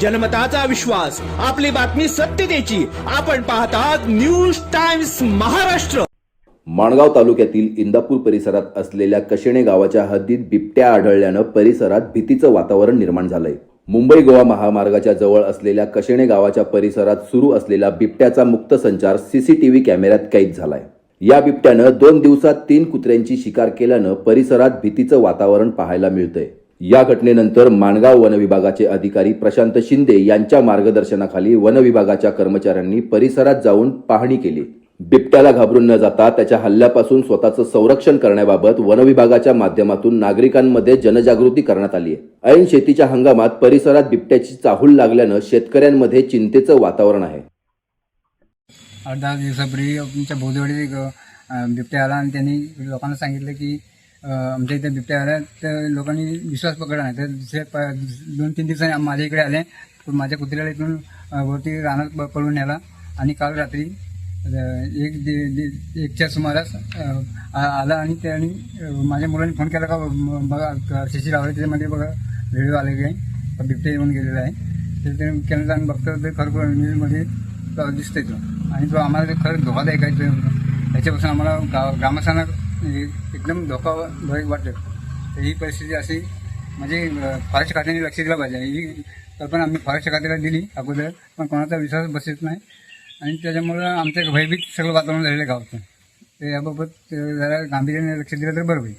जनमताचा विश्वास आपली बातमी सत्यतेची आपण पाहतात न्यूज टाइम्स महाराष्ट्र. माणगाव तालुक्यातील इंदापूर परिसरात असलेल्या कशेणे गावाच्या हद्दीत बिबट्या आढळल्यानं परिसरात भीतीचं वातावरण निर्माण झालंय. मुंबई गोवा महामार्गाच्या जवळ असलेल्या कशेणे गावाच्या परिसरात सुरू असलेला बिबट्याचा मुक्त संचार सीसीटीव्ही कॅमेऱ्यात कैद झालाय. या बिबट्यानं दोन दिवसात तीन कुत्र्यांची शिकार केल्यानं परिसरात भीतीचं वातावरण पाहायला मिळतंय. या घटनेनंतर माणगाव वन विभागाचे अधिकारी प्रशांत शिंदे यांच्या मार्गदर्शनाखाली वन विभागाच्या कर्मचाऱ्यांनी परिसरात जाऊन पाहणी केली. बिबट्याला घाबरून न जाता त्याच्या हल्ल्यापासून स्वतःचं संरक्षण करण्याबाबत वन विभागाच्या माध्यमातून नागरिकांमध्ये जनजागृती करण्यात आली आहे. ऐन शेतीच्या हंगामात परिसरात बिबट्याची चाहूल लागल्यानं शेतकऱ्यांमध्ये चिंतेचं वातावरण आहे. आठ दहा दिवसापूर्वी आमच्या भोजवाडीत बिबट्या आला आणि त्यांनी लोकांना सांगितलं की आमच्या इथे बिबट्या आल्या. तर लोकांनी विश्वास पकडला नाही. तर दुसऱ्या प- दोन तीन दिवसांनी माझ्या इकडे आले. पण माझ्या कुत्र्याला इथून वरती रानात पळून नेला. आणि काल रात्री एक दि- एकच्या सुमारास आ- आला आणि त्यांनी माझ्या मुलांनी फोन केला का बघा शिशी लावले त्याच्यामध्ये बघा व्हिडिओ आले आहे बिबटे बिबट्या येऊन गेलेला आहे. तर ते केलं आणि बघतो ते खरं न्यूजमध्ये तो दिसतोय तो. आणि तो आम्हाला ते खरंच धोकादायक आहे. तो. त्याच्यापासून आम्हाला गाव ग्रामस्थांना म्हणजे एकदम धोकादायक वाटतं. तर ही परिस्थिती अशी म्हणजे फॉरेस्ट खात्याने लक्ष दिलं पाहिजे. ही कल्पना आम्ही फॉरेस्ट खात्याला दिली अगोदर पण कोणाचा विश्वास बसत नाही. आणि त्याच्यामुळं आमच्या भयभीत सगळं वातावरण झालेलं गावचं ते याबाबत जरा गांभीर्याने लक्ष दिलं तर बरं होईल.